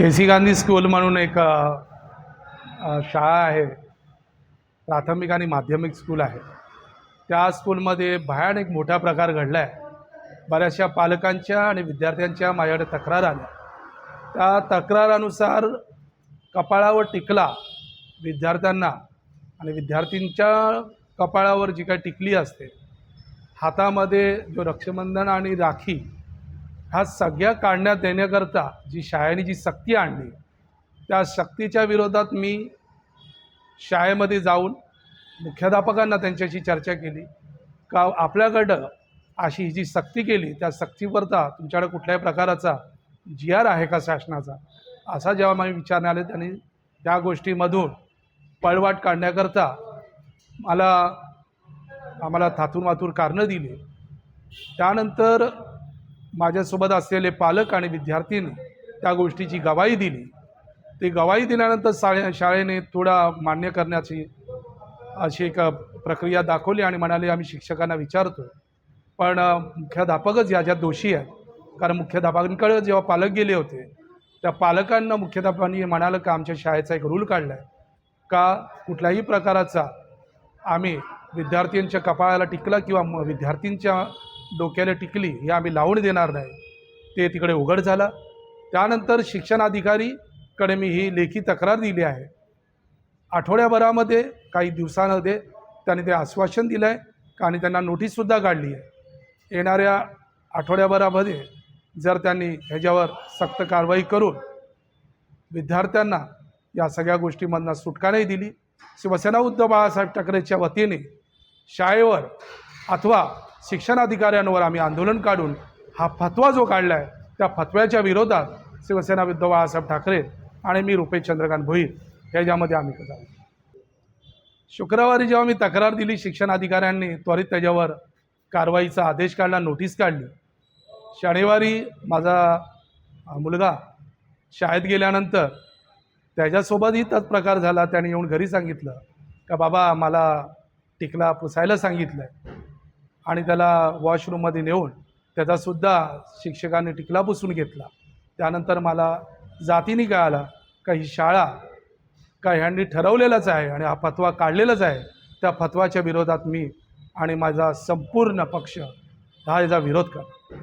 के C Gandhi school म्हणून एक शाळा आहे. प्राथमिक आणि माध्यमिक स्कूल आहे. त्या स्कूलमध्ये भयानक मोठा प्रकार घडला आहे बऱ्याचशा पालकांच्या आणि विद्यार्थ्यांच्या माझ्याकडे तक्रार आल्या. त्या तक्रारानुसार कपाळावर टिकला विद्यार्थ्यांना आणि विद्यार्थींच्या कपाळावर जी काही टिकली असते हातामध्ये जो रक्षाबंधन आणि राखी ह्या सगळ्या काढण्यात देण्याकरता जी शाळेने जी सक्ती आणली त्या सक्तीच्या विरोधात मी शाळेमध्ये जाऊन मुख्याध्यापकांना त्यांच्याशी चर्चा केली. का आपल्याकडं अशी जी सक्ती केली त्या सक्तीवरता तुमच्याकडे कुठल्याही प्रकाराचा जी आर आहे का शासनाचा? असा जेव्हा मला विचारण्यात आले त्यांनी त्या गोष्टीमधून पळवाट काढण्याकरता मला आम्हाला थातूर माथूर कारणं दिली. त्यानंतर माझ्यासोबत असलेले पालक आणि विद्यार्थीनं त्या गोष्टीची गवाही दिली. ती गवाही दिल्यानंतर शाळे शाळेने थोडा मान्य करण्याची अशी एक प्रक्रिया दाखवली आणि म्हणाले आम्ही शिक्षकांना विचारतो पण मुख्याध्यापकच मुख्याध्यापकच याच्यात दोषी आहेत. कारण मुख्याध्यापकांकडे जेव्हा पालक गेले होते त्या पालकांना मुख्याध्यापकांनी म्हणालं का आमच्या शाळेचा एक रूल काढला आहे का कुठल्याही प्रकाराचा आम्ही विद्यार्थ्यांच्या कपाळाला टिकला किंवा म- विद्यार्थींच्या डोक्याला टिकली हे आम्ही लावून देणार नाही. ते तिकडे उघड झाला. त्यानंतर शिक्षणाधिकारीकडे मी ही लेखी तक्रार दिली आहे. आठवड्याभरामध्ये काही दिवसांमध्ये त्यांनी ते आश्वासन दिलं आहे आणि त्यांना नोटीससुद्धा काढली आहे. येणाऱ्या आठवड्याभरामध्ये जर त्यांनी ह्याच्यावर सक्त कारवाई करून विद्यार्थ्यांना या सगळ्या गोष्टीमधनं सुटका नाही दिली. शिवसेना उद्धव बाळासाहेब ठाकरेच्या वतीने शाळेवर अथवा शिक्षणाधिकाऱ्यांवर आम्ही आंदोलन काढून हा फतवा जो काढला आहे त्या फतव्याच्या विरोधात शिवसेना विद्ध बाळासाहेब ठाकरे आणि मी रुपेश चंद्रकांत भोईर याच्यामध्ये आम्ही जाऊ शुक्रवारी जेव्हा मी तक्रार दिली शिक्षण अधिकाऱ्यांनी त्वरित त्याच्यावर कारवाईचा आदेश काढला नोटीस काढली. शनिवारी माझा मुलगा शाळेत गेल्यानंतर त्याच्यासोबतही तच प्रकार झाला त्याने येऊन घरी सांगितलं का बाबा मला टिकला पुसायला सांगितलं आहे आणि त्याला वॉशरूममध्ये नेऊन त्याचासुद्धा शिक्षकांनी टिकला पुसून घेतला. त्यानंतर मला जातीने कळाला का ही शाळा का ह्यांनी ठरवलेलंच आहे आणि हा फतवा काढलेलाच आहे. त्या फतवाच्या विरोधात मी आणि माझा संपूर्ण पक्ष हा याचा विरोध करतो